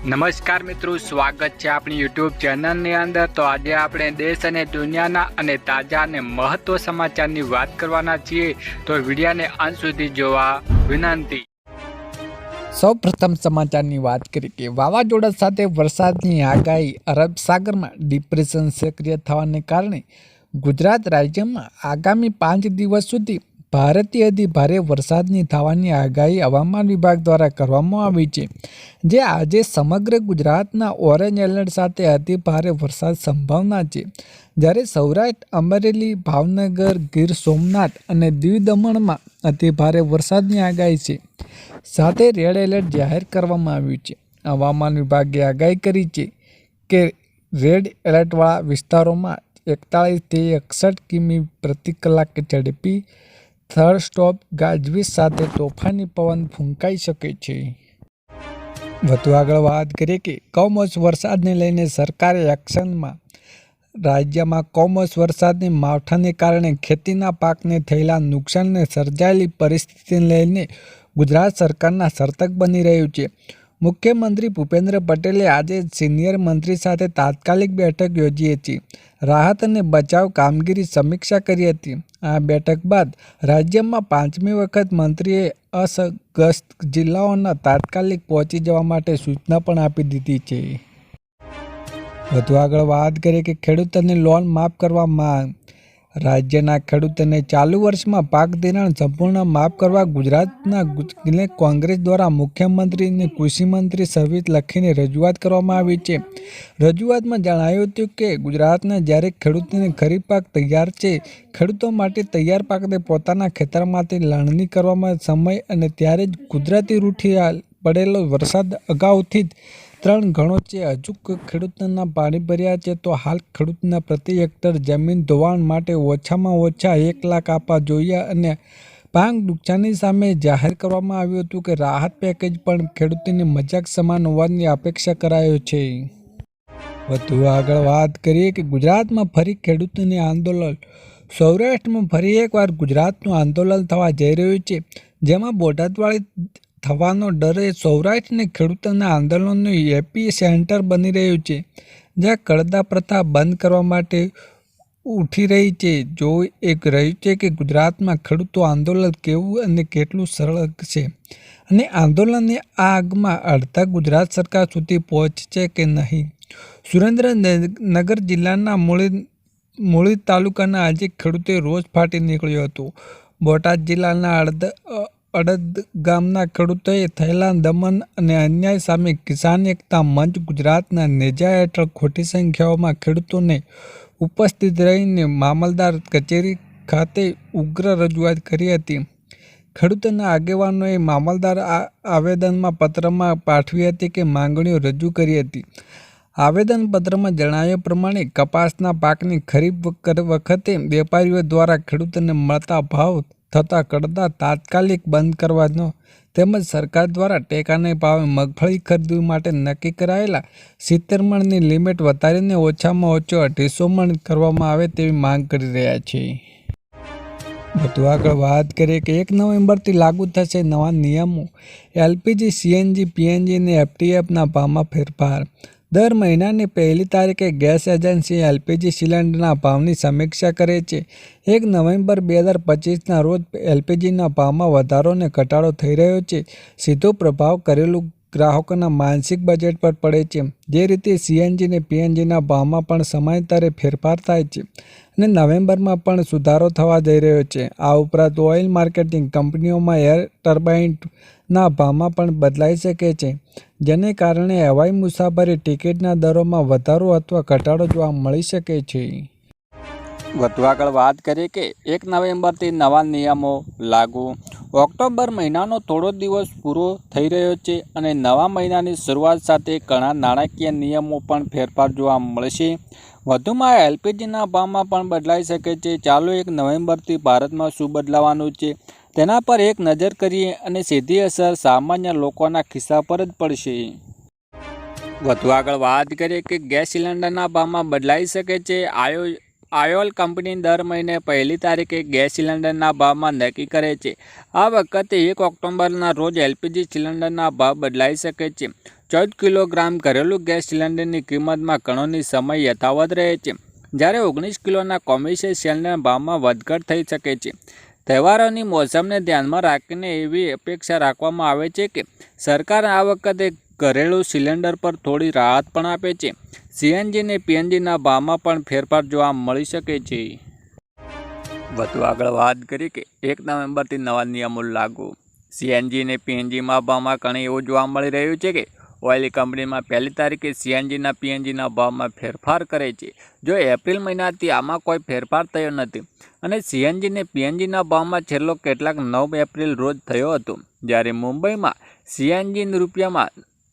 નમસ્કાર મિત્રો, સ્વાગત છે આપણી યુટ્યુબ ચેનલની અંદર. તો આજે આપણે દેશ અને દુનિયાના અને તાજા અને મહત્વ સમાચારની વાત કરવાના છીએ. તો વિડીયાને અંત સુધી જોવા વિનંતી. સૌ પ્રથમ સમાચારની વાત કરીએ કે વાવાઝોડા સાથે વરસાદની આગાહી અરબ સાગરમાં ડિપ્રેશન સક્રિય થવાને કારણે ગુજરાત રાજ્યમાં આગામી પાંચ દિવસ સુધી ભારેથી અતિ ભારે વરસાદની થવાની આગાહી હવામાન વિભાગ દ્વારા કરવામાં આવી છે, જે આજે સમગ્ર ગુજરાતના ઓરેન્જ એલર્ટ સાથે અતિ ભારે વરસાદ સંભાવના છે. જ્યારે સૌરાષ્ટ્ર, અમરેલી, ભાવનગર, ગીર સોમનાથ અને દીવ દમણમાં અતિ ભારે વરસાદની આગાહી છે. સાથે રેડ એલર્ટ જાહેર કરવામાં આવ્યું છે. હવામાન વિભાગે આગાહી કરી છે કે રેડ એલર્ટવાળા વિસ્તારોમાં એકતાળીસથી એકસઠ કિમી પ્રતિ કલાકે ઝડપી થર્ડ સ્ટોપ ગાજવીજ સાથે તોફાની પવન ફૂંકાઈ શકે છે. વધુ આગળ વાત કરીએ કે કમોસ વરસાદને લઈને સરકારે એક્શનમાં રાજ્યમાં કમોસ વરસાદની માવઠાને કારણે ખેતીના પાકને થયેલા નુકસાનને સર્જાયેલી પરિસ્થિતિને લઈને ગુજરાત સરકારના સર્તક બની રહ્યું છે. મુખ્યમંત્રી ભૂપેન્દ્ર પટેલે આજે સિનિયર મંત્રી સાથે તાત્કાલિક બેઠક યોજી હતી. રાહત અને બચાવ કામગીરી સમીક્ષા કરી હતી. આ બેઠક બાદ રાજ્યમાં પાંચમી વખત મંત્રીએ અસગ્રસ્ત જિલ્લાઓના તાત્કાલિક પહોંચી જવા માટે સૂચના પણ આપી દીધી છે. વધુ આગળ વાત કરીએ કે ખેડૂતોને લોન માફ કરવા માંગ રાજ્યના ખેડૂતોને ચાલુ વર્ષમાં પાક ધિરાણ સંપૂર્ણ માફ કરવા ગુજરાતના કોંગ્રેસ દ્વારા મુખ્યમંત્રીને કૃષિમંત્રી સહિત લખીને રજૂઆત કરવામાં આવી છે. રજૂઆતમાં જણાવ્યું હતું કે ગુજરાતના જ્યારે ખેડૂતોને ખરીફ પાક તૈયાર છે, ખેડૂતો માટે તૈયાર પાકને પોતાના ખેતરમાંથી લણણી કરવામાં સમય અને ત્યારે જ કુદરતી રૂઠી પડેલો વરસાદ અગાઉથી જ ત્રણ ગણો છે. હજુ ખેડૂતના પાણી ભર્યા છે તો હાલ ખેડૂતના પ્રતિ હેક્ટર જમીન ધોવાણ માટે ઓછામાં ઓછા એક લાખ આપવા જોઈએ અને પાક નુકસાની સામે જાહેર કરવામાં આવ્યું હતું કે રાહત પેકેજ પણ ખેડૂતોની મજાક સમાન હોવાની અપેક્ષા કરાયો છે. વધુ આગળ વાત કરીએ કે ગુજરાતમાં ફરી ખેડૂતોની આંદોલન. સૌરાષ્ટ્રમાં ફરી એકવાર ગુજરાતનું આંદોલન થવા જઈ રહ્યું છે. જેમાં બોટાદવાળી થવાનો ડરે સૌરાષ્ટ્રને ખેડૂતોના આંદોલનનું એપી સેન્ટર બની રહ્યું છે, જ્યાં કળદા પ્રથા બંધ કરવા માટે ઉઠી રહી છે. જો એક રહ્યું છે કે ગુજરાતમાં ખેડૂતો આંદોલન કેવું અને કેટલું સરળ છે અને આંદોલનની આ આગમાં અડધા ગુજરાત સરકાર સુધી પહોંચશે કે નહીં? સુરેન્દ્રનગર જિલ્લાના મૂળી મૂળી તાલુકાના આજે ખેડૂતે રોજ ફાટી નીકળ્યો હતો. બોટાદ જિલ્લાના અડધ અડદ ગામના ખેડૂતોએ થયેલા દમન અને અન્યાય સામે કિસાન એકતા મંચ ગુજરાતના નેજા હેઠળ ખોટી સંખ્યાઓમાં ખેડૂતોને ઉપસ્થિત રહીને મામલદાર કચેરી ખાતે ઉગ્ર રજૂઆત કરી હતી. ખેડૂતોના આગેવાનોએ મામલદાર આવેદનમાં પત્રમાં પાઠવી હતી કે માંગણીઓ રજૂ કરી હતી. આવેદનપત્રમાં જણાવ્યા પ્રમાણે, કપાસના પાકની ખરીફ વખતે વેપારીઓ દ્વારા ખેડૂતોને મળતા ભાવ થતા કડદા તાત્કાલિક બંધ કરવાનો તેમજ સરકાર દ્વારા ટેકાને ભાવે મગફળી ખરીદવી માટે નક્કી કરાયેલા સિત્તેર મણની લિમિટ વધારીને ઓછામાં ઓછો અઢીસો મણ કરવામાં આવે તેવી માંગ કરી રહ્યા છે. વધુ આગળ વાત કરીએ કે એક નવેમ્બરથી લાગુ થશે નવા નિયમો. એલપીજી, સીએનજી, પીએનજી અને એફટીએફના ભાવમાં ફેરફાર. દર મહિનાની પહેલી તારીખે ગેસ એજન્સી એલપીજી સિલિન્ડરના ભાવની સમીક્ષા કરે છે. એક નવેમ્બર બે હજાર પચીસના રોજ એલપીજીના ભાવમાં વધારો અને ઘટાડો થઈ રહ્યો છે. સીધો પ્રભાવ કરેલું ગ્રાહકોના માનસિક બજેટ પર પડે છે. જે રીતે સીએનજી અને પીએનજીના ભાવમાં પણ સમયાંતરે ફેરફાર થાય છે. અને નવેમ્બરમાં પણ સુધારો થવા જઈ રહ્યો છે. આ ઉપરાંત ઓઇલ માર્કેટિંગ કંપનીઓમાં એર ટર્બાઇનના ભાવમાં પણ બદલાઈ શકે છે, જેને કારણે હવાઈ મુસાફરી ટિકિટના દરોમાં વધારો અથવા ઘટાડો જોવા મળી શકે છે. વધુ આગળ વાત કરીએ કે એક નવેમ્બરથી નવા નિયમો લાગુ. ઓક્ટોબર મહિનાનો થોડો દિવસ પૂરો થઈ રહ્યો છે અને નવા મહિનાની શરૂઆત સાથે ઘણા નાણાકીય નિયમો પણ ફેરફાર જોવા મળશે. વધુમાં એલપીજીના ભાવમાં પણ બદલાઈ શકે છે. ચાલો એક નવેમ્બરથી ભારતમાં શું બદલાવાનું છે તેના પર એક નજર કરીએ અને સીધી અસર સામાન્ય લોકોના ખિસ્સા પર જ પડશે. વધુ આગળ વાત કરીએ કે ગેસ સિલિન્ડરના ભાવમાં બદલાઈ શકે છે. આયો આયોલ કંપની દર મહિને પહેલી તારીખે ગેસ સિલિન્ડરના ભાવમાં નક્કી કરે છે. આ વખતે એક ઓક્ટોબરના રોજ એલપીજી સિલિન્ડરના ભાવ બદલાઈ શકે છે. ચૌદ કિલોગ્રામ ઘરેલું ગેસ સિલિન્ડરની કિંમતમાં ઘણોની સમય યથાવત રહે છે. જ્યારે ઓગણીસ કિલોના કોમર્શિયલ સિલિન્ડરના ભાવમાં વધઘટ થઈ શકે છે. તહેવારોની મોસમને ધ્યાનમાં રાખીને એવી અપેક્ષા રાખવામાં આવે છે કે સરકાર આ વખતે ઘરેલું સિલિન્ડર પર થોડી રાહત પણ આપે છે. સીએનજી અને પીએનજીના ભાવમાં પણ ફેરફાર જોવા મળી શકે છે. વધુ આગળ વાત કરી કે એક નવેમ્બરથી નવા નિયમો લાગુ. સીએનજી અને પીએનજીમાં ભાવમાં ઘણી એવું જોવા મળી રહ્યું છે કે ઓઇલ કંપનીમાં પહેલી તારીખે સીએનજીના પીએનજીના ભાવમાં ફેરફાર કરે છે. જો એપ્રિલ મહિનાથી આમાં કોઈ ફેરફાર થયો નથી. અને સીએનજી અને પીએનજીના ભાવમાં છેલ્લો કેટલાક નવ એપ્રિલ રોજ થયો હતો. જ્યારે મુંબઈમાં સીએનજી રૂપિયામાં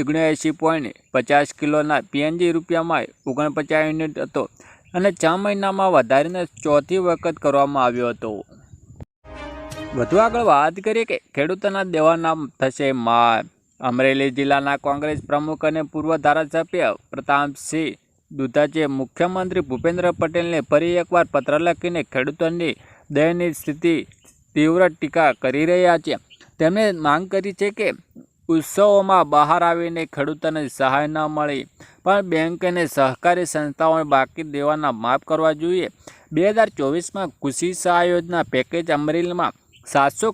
ઓગણએંસી પોઈન્ટ પચાસ કિલોના પીએનજી રૂપિયામાં ઓગણપચાસ યુનિટ હતો અને છ મહિનામાં વધારીને ચોથી વખત કરવામાં આવ્યો હતો. વધુ આગળ વાત કરીએ કે ખેડૂતોના દેવાના થશે માર. અમરેલી જિલ્લાના કોંગ્રેસ પ્રમુખ અને પૂર્વ ધારાસભ્ય પ્રતાપસિંહ દુધાચે મુખ્યમંત્રી ભૂપેન્દ્ર પટેલને ફરી એકવાર પત્ર લખીને ખેડૂતોની દયનીય સ્થિતિ તીવ્ર ટીકા કરી રહ્યા છે. તેમણે માંગ કરી છે કે ઉત્સવોમાં બહાર આવીને ખેડૂતોને સહાય ન મળી. પણ બેંકને સહકારી સંસ્થાઓને બાકી દેવાના માફ કરવા જોઈએ. બે હજાર ચોવીસમાં કૃષિ સહાય યોજના પેકેજ અમરેલીમાં સાતસો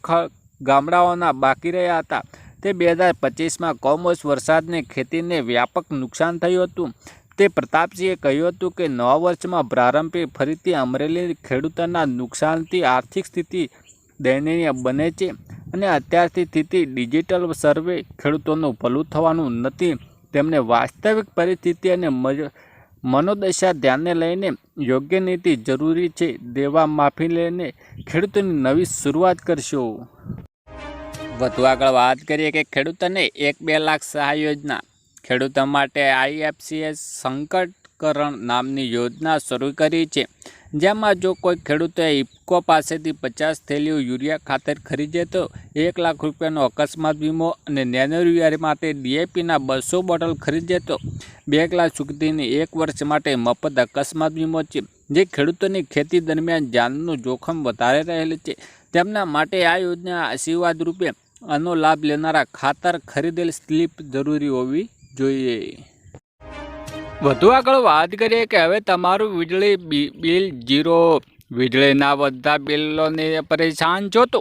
ગામડાઓના બાકી રહ્યા હતા. તે બે હજાર પચીસમાં કમોસ વરસાદને ખેતીને વ્યાપક નુકસાન થયું હતું. તે પ્રતાપસિંહે કહ્યું હતું કે નવા વર્ષમાં પ્રારંભે ફરીથી અમરેલી ખેડૂતોના નુકસાનથી આર્થિક સ્થિતિ દયનીય બને છે અને અત્યારથી સ્થિતિ ડિજિટલ સર્વે ખેડૂતોનું ભલું થવાનું નથી. તેમને વાસ્તવિક પરિસ્થિતિ અને મનોદશા ધ્યાને લઈને યોગ્ય નીતિ જરૂરી છે દેવા માફી લઈને ખેડૂતોની નવી શરૂઆત કરશો. વધુ આગળ વાત કરીએ કે ખેડૂતોને એક બે લાખ સહાય યોજના. ખેડૂતો માટે આઈએફસીએસ સંકટકરણ નામની યોજના શરૂ કરી છે. જેમાં જો કોઈ ખેડૂતે ઇફકો પાસેથી પચાસ થેલીઓ યુરિયા ખાતર ખરીદે તો એક લાખ રૂપિયાનો અકસ્માત વીમો અને નેનો યુરિયા માટે ડીએપીના બસો બોટલ ખરીદે તો બે લાખ સુધીની એક વર્ષ માટે મફત અકસ્માત વીમો છે. જે ખેડૂતોની ખેતી દરમિયાન જાનનું જોખમ વધારે રહેલું છે. તેમના માટે આ યોજના આશીર્વાદ રૂપે આનો લાભ લેનારા ખાતર ખરીદેલ સ્લીપ જરૂરી હોવી જોઈએ. વધુ આગળ વાત કરીએ કે હવે તમારું વીજળી બિલ જીરો, વીજળીના બધા બિલોને પરેશાન છો તો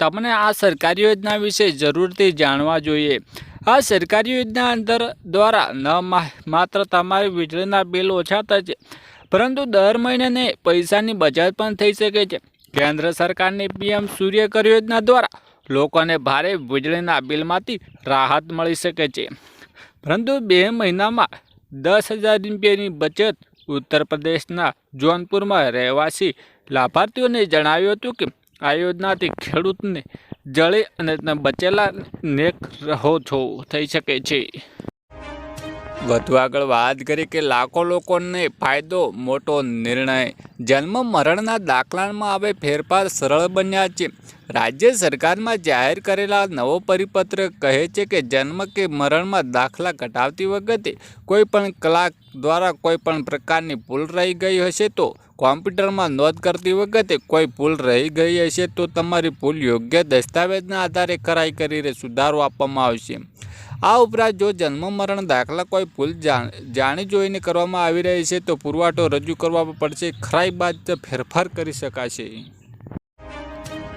તમને આ સરકારી યોજના વિશે જરૂરથી જાણવા જોઈએ. આ સરકારી યોજના અંદર દ્વારા ન માત્ર તમારી વીજળીના બિલ ઓછા થશે પરંતુ દર મહિને પૈસાની બચત પણ થઈ શકે છે. કેન્દ્ર સરકારની પીએમ સૂર્યકર યોજના દ્વારા લોકોને ભારે વીજળીના બિલમાંથી રાહત મળી શકે છે. પરંતુ બે મહિનામાં દસ હજાર રૂપિયાની બચત ઉત્તર પ્રદેશના જોનપુરમાં રહેવાસી લાભાર્થીઓને જણાવ્યું હતું કે, આ યોજનાથી ખેડૂતને જળે અને બચેલા નેક રહો છો થઈ શકે છે. વધુ આગળ વાત કરી કે લાખો લોકોને ફાયદો, મોટો નિર્ણય. જન્મ મરણના દાખલામાં હવે ફેરફાર સરળ બન્યા છે. રાજ્ય સરકારમાં જાહેર કરેલા નવો પરિપત્ર કહે છે કે જન્મ કે મરણમાં દાખલા ઘટાવતી વખતે કોઈ પણ કલાક દ્વારા કોઈ પણ પ્રકારની ભૂલ રહી ગઈ હશે તો કોમ્પ્યુટરમાં નોંધ કરતી વખતે કોઈ ભૂલ રહી ગઈ હશે તો તમારી ભૂલ યોગ્ય દસ્તાવેજના આધારે કરાઈ કરીને સુધારો આપવામાં આવશે. આ ઉપરાંત જો જન્મ મરણ દાખલા કોઈ ભૂલ જાણ જોઈને કરવામાં આવી રહી છે, તો પુરવઠો રજૂ કરવા પડશે. ખરાઈ બાદ ફેરફાર કરી શકાશે.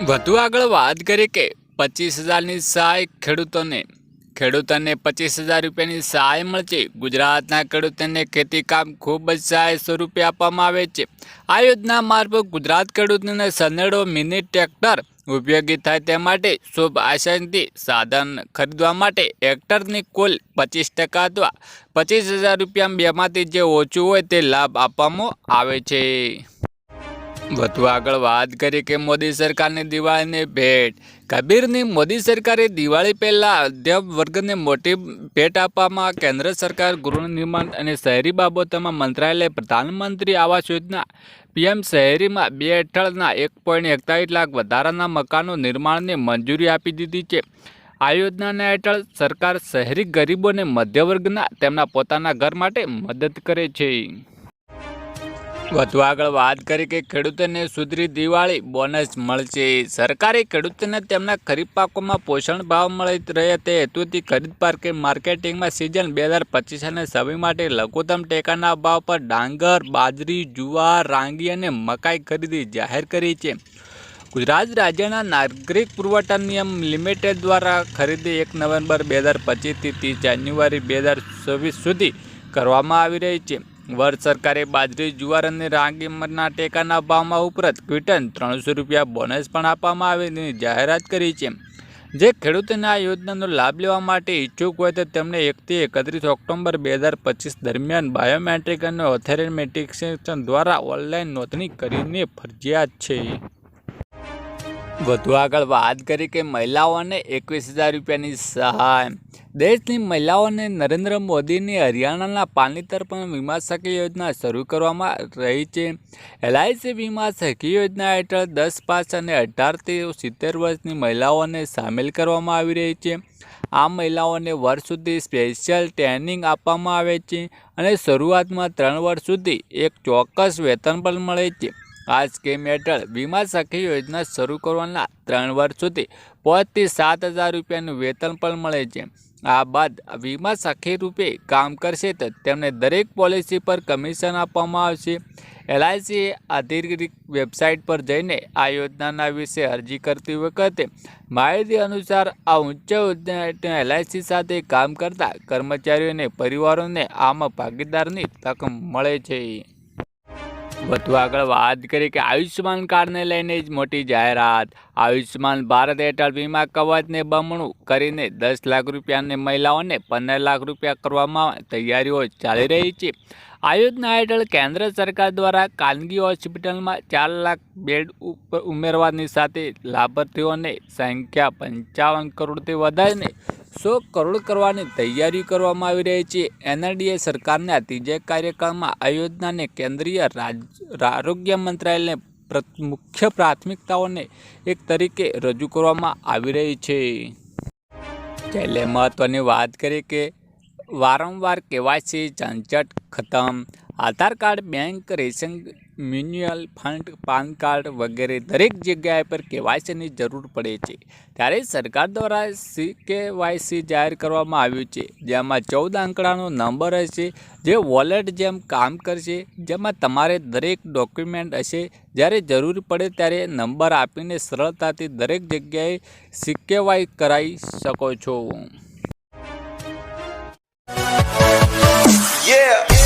વધુ આગળ વાત કરીએ કે પચીસ હજારની સહાય ખેડૂતોને. ખેડૂતોને પચીસ હજાર રૂપિયાની સહાય મળશે. ગુજરાતના ખેડૂતોને ખેતીકામ ખૂબ જ સહાય સ્વરૂપે આપવામાં આવે છે. આ યોજના મારફત ગુજરાત ખેડૂતોને સનેડો મિની ટ્રેક્ટર ઉપયોગી થાય તે માટે શુભ આશયથી સાધન ખરીદવા માટે હેક્ટરની કુલ પચીસ ટકા અથવા પચીસ હજાર રૂપિયા બેમાંથી જે ઓછું હોય તે લાભ આપવામાં આવે છે. વધુ આગળ વાત કરી કે મોદી સરકારની દિવાળીની ભેટ. કબીરની મોદી સરકારે દિવાળી પહેલાં મધ્યમ વર્ગને મોટી ભેટ આપવામાં કેન્દ્ર સરકાર ગૃહનિર્માણ અને શહેરી બાબતોમાં મંત્રાલય, પ્રધાનમંત્રી આવાસ યોજના, પીએમ શહેરીમાં બે હેઠળના એક પોઈન્ટ એકતાલીસ લાખ વધારાના મકાનો નિર્માણને મંજૂરી આપી દીધી છે. આ યોજનાના હેઠળ સરકાર શહેરી ગરીબોને મધ્યવર્ગના તેમના પોતાના ઘર માટે મદદ કરે છે. વધુ આગળ વાત કરી કે ખેડૂતોને સુધરી દિવાળી બોનસ મળશે. સરકારે ખેડૂતોને તેમના ખરીફ પાકોમાં પોષણ ભાવ મળી રહે તે હેતુથી ખરીદ પાર્કે માર્કેટિંગમાં સિઝન બે હજાર પચીસ અને છવ્વીસ માટે લઘુત્તમ ટેકાના ભાવ પર ડાંગર, બાજરી, જુવાર, રાંગી અને મકાઈ ખરીદી જાહેર કરી છે. ગુજરાત રાજ્યના નાગરિક પુરવઠા નિયમ લિમિટેડ દ્વારા ખરીદી એક નવેમ્બર બે હજાર પચીસથી ત્રીસ જાન્યુઆરી બે હજાર ચોવીસ સુધી કરવામાં આવી રહી છે. વર્ષ સરકારે બાજરી, જુવાર અને રાગીના ટેકાના ભાવમાં ઉપરાંત ક્વિટન ત્રણસો રૂપિયા બોનસ પણ આપવામાં આવે તેની જાહેરાત કરી છે. જે ખેડૂતોને આ યોજનાનો લાભ લેવા માટે ઈચ્છુક હોય તો તેમને એકથી એકત્રીસ ઓક્ટોબર બે હજાર પચીસ દરમિયાન બાયોમેટ્રિક અને ઓથેન્ટિકેશન દ્વારા ઓનલાઈન નોંધણી કરીને ફરજિયાત છે. વધુ આગળ વાત કરી કે મહિલાઓને એકવીસ હજાર રૂપિયાની સહાય. દેશની મહિલાઓને નરેન્દ્ર મોદીની હરિયાણાના પાણીતર પણ વીમા સખી યોજના શરૂ કરવામાં રહી છે. એલઆઈસી વીમા સખી યોજના હેઠળ દસ, પાંચ અને અઢારથી સિત્તેર વર્ષની મહિલાઓને સામેલ કરવામાં આવી રહી છે. આ મહિલાઓને વર્ષ સુધી સ્પેશિયલ ટ્રેનિંગ આપવામાં આવે છે અને શરૂઆતમાં ત્રણ વર્ષ સુધી એક ચોક્કસ વેતન પણ મળે છે. આ સ્કીમ હેઠળ વીમા સખી યોજના શરૂ કરવાના ત્રણ વર્ષ સુધી પાંચથી સાત હજાર રૂપિયાનું વેતન પણ મળે છે. આ બાદ વીમા સખી રૂપે કામ કરશે તો તેમને દરેક પોલિસી પર કમિશન આપવામાં આવશે. એલઆઈસીએ અધિકૃત વેબસાઇટ પર જઈને આ યોજનાના વિશે અરજી કરતી વખતે માહિતી અનુસાર આ ઉચ્ચ યોજના એલઆઈસી સાથે કામ કરતા કર્મચારીઓને પરિવારોને આમાં ભાગીદારની તક મળે છે. વધુ આગળ વાત કરી કે આયુષ્યમાન કાર્ડને લઈને જ મોટી જાહેરાત. આયુષ્યમાન ભારત હેઠળ વીમા કવચને બમણું કરીને દસ લાખ રૂપિયાની મહિલાઓને પંદર લાખ રૂપિયા કરવામાં તૈયારીઓ ચાલી રહી છે. આ યોજના હેઠળ કેન્દ્ર સરકાર દ્વારા ખાનગી હોસ્પિટલમાં ચાર લાખ બેડ ઉપર ઉમેરવાની સાથે લાભાર્થીઓને સંખ્યા પંચાવન કરોડથી વધારીને સો કરોડ કરવાની તૈયારી કરવામાં આવી રહી છે. એનઆરડીએ સરકારના ત્રીજા કાર્યકાળમાં આ યોજનાને કેન્દ્રીય આરોગ્ય મંત્રાલયને મુખ્ય પ્રાથમિકતાઓને એક તરીકે રજૂ કરવામાં આવી રહી છે. છેલ્લે મહત્ત્વની વાત કરીએ કે વારંવાર કેવાયસી ઝંઝટ ખતમ Aadhaar card, bank, ration mutual fund, PAN card વગેરે દરેક જગ્યાએ પર કેવાયસીની જરૂર પડે છે. ત્યારે સરકાર દ્વારા સી કેવાયસી જાહેર કરવામાં આવ્યું છે. જેમાં ચૌદ આંકડાનો નંબર હશે, જે વોલેટ જેમ કામ કરશે, જેમાં તમારે દરેક ડોક્યુમેન્ટ હશે. જ્યારે જરૂર પડે ત્યારે નંબર આપીને સરળતાથી દરેક જગ્યાએ સિક્કેવાય કરાવી શકો છો. Yeah.